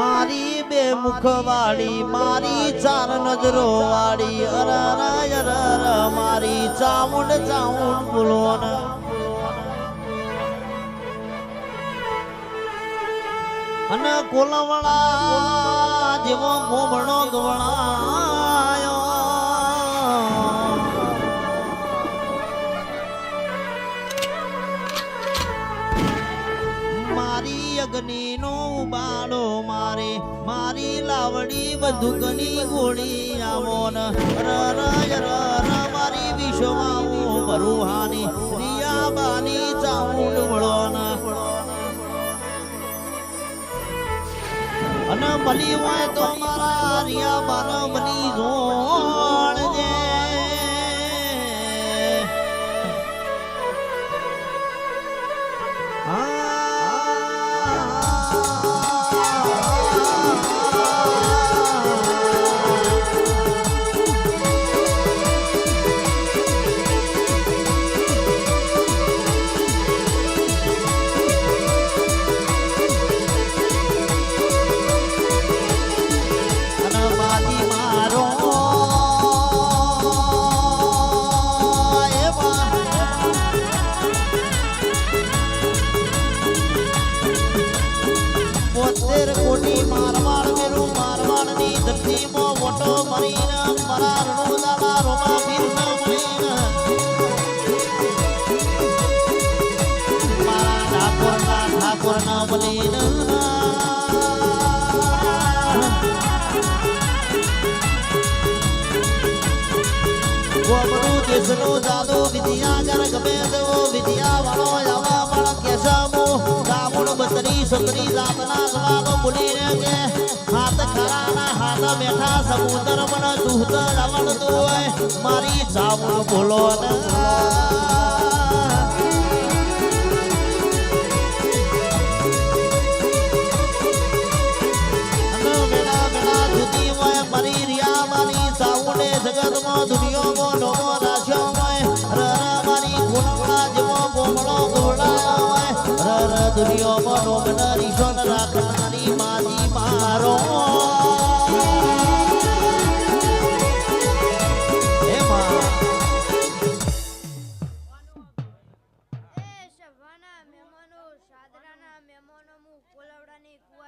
મારી બે મુખવાળી, મારી ચાર નજરો વાળી અરર અરર મારી ચામુંડ ચામુંડ બોલોન અને કોલવણા જેવો મોમણો ગવણાયો. મારી મધુકની ગોળી આવોન રર રર મારી વિશ્વમાં હું રિયા બાની ચામુંડ વળોન. અને મળી હોય તો મારા રિયાબાનો બની જોણજે ધરતીમાં વોટો મરીને મારા રણુદાના રોમા વીરના મરીને મારા ઠાકોરના ઠાકોરના બનીને. ગોમનું દેશનું જાદુ હાથ બેઠા સમુદ્ર મને દૂધ આવડતું હોય. મારી જામણ બોલો જગતમાં દુનિયામાં નોમો હોય. રર મારી ગુણવણા જેવો ગોમડો ગોળાયો રર દુનિયામાં નોમના રીશોન રાખનારી માજી મારો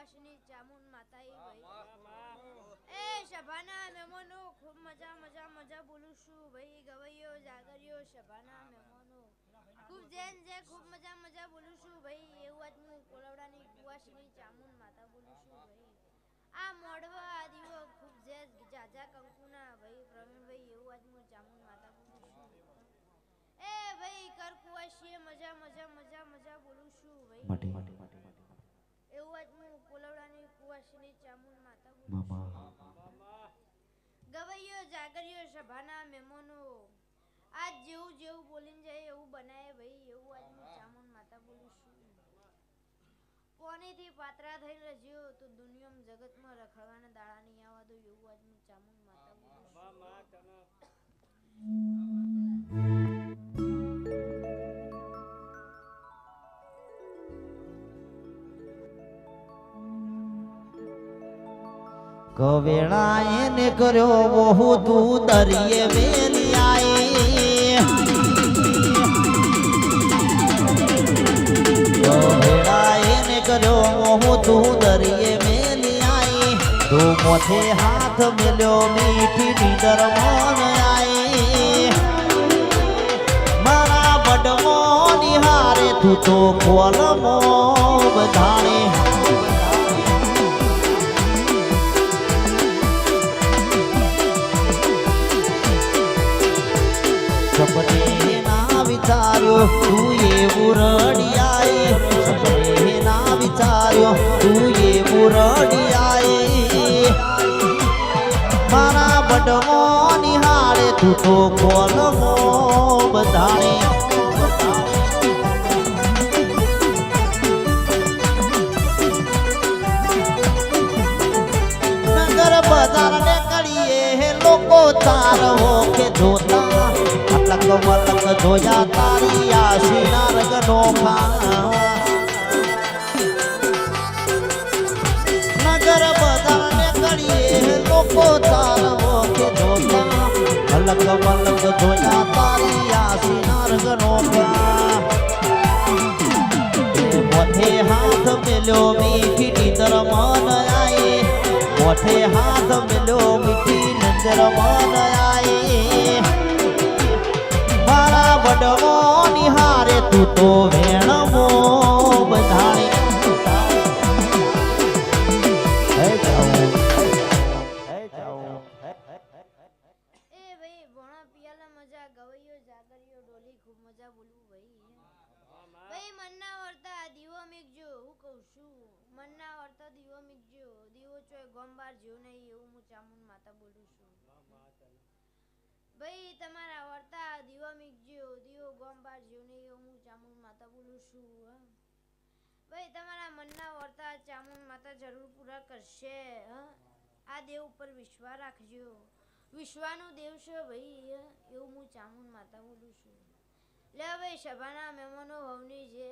કોલવડાની ચામુન માતાઈ ભાઈ એ સભાના મહેમાનો ખૂબ મજા મજા મજા બોલું છું. ભાઈ ગવૈયો જાગરિયો સભાના મહેમાનો ખૂબ જેન જે ખૂબ મજા મજા બોલું છું. ભાઈ એવું આજ હું કોલવડાની કુવાસની ચામુન માતા બોલું છું. ભાઈ આ મોડવા આ દીવો ખૂબ જે જાજા કંકુના ભાઈ પ્રવીણભાઈ એવું આજ હું ચામુન માતા બોલું છું. એ ભાઈ કરકુવાશીએ મજા મજા મજા મજા બોલું છું. ભાઈ એવું આજ હું કોલવડાની કુવાશીની ચામુંડ માતા બોલું ગવૈયો જાગરિયો સભાના મહેમાનો આજ જેવું જેવું બોલીને જાય એવું બનાય ભાઈ એવું આજ હું ચામુંડ માતા બોલું છું. કોનેથી પાત્રા થઈને રજ્યો તો દુનિયામાં જગતમાં રખડવાના દાડા નહીં આવવા દો એવું આજ હું ચામુંડ માતા બોલું છું. કવેળા એને કર્યો બહુ તું દરિયે વેલી આઈ કવેળા એને કર્યો બહુ તું દરિયે વેલી આઈ તું મોથે હાથ મેલ્યો મીઠી નીંદર મન આઈ મારા બડમો નિહારે તું તો બધાણે તો કોલમો બધાણે નગર બજાર ને કડીએ લોકો તારવો કે જોતા અલગ મલક જોયા તારી આશી નારગ નોખા નગર મલક પલક જોયા તારી આસીના રંગનો પ્યા મોઠે હાથ મેલ્યો મીઠી નીતર મન આઈ મોઠે હાથ મેલ્યો મીઠી નજર મન આઈ મારા વડવો નિહારે તું તો ગવૈયો ડોલી ખૂબ મજા બોલવું ભાઈ. ભાઈ મનના વર્તા દીવો મીકજો હું કહું છું. મનના વર્તા દીવો મીકજો. દીવો ચોય ગોમબાર જેવું નહીં એવું હું ચામુન માતા બોલું છું. ભાઈ તમારા વર્તા દીવો મીકજો. દીવો ગોમબાર જીવ નહીં એવું હું ચામુન માતા બોલું છું. ભાઈ તમારા મનના વર્તા ચામુન માતા જરૂર પૂરા કરશે હા. આ દેવ ઉપર વિશ્વાસ રાખજો. વિશ્વાનું દેવ છે ભાઈ એવું હું ચામુંડ માતા બોલું છું. લે ભાઈ સભાના મહેમાનો ભવની છે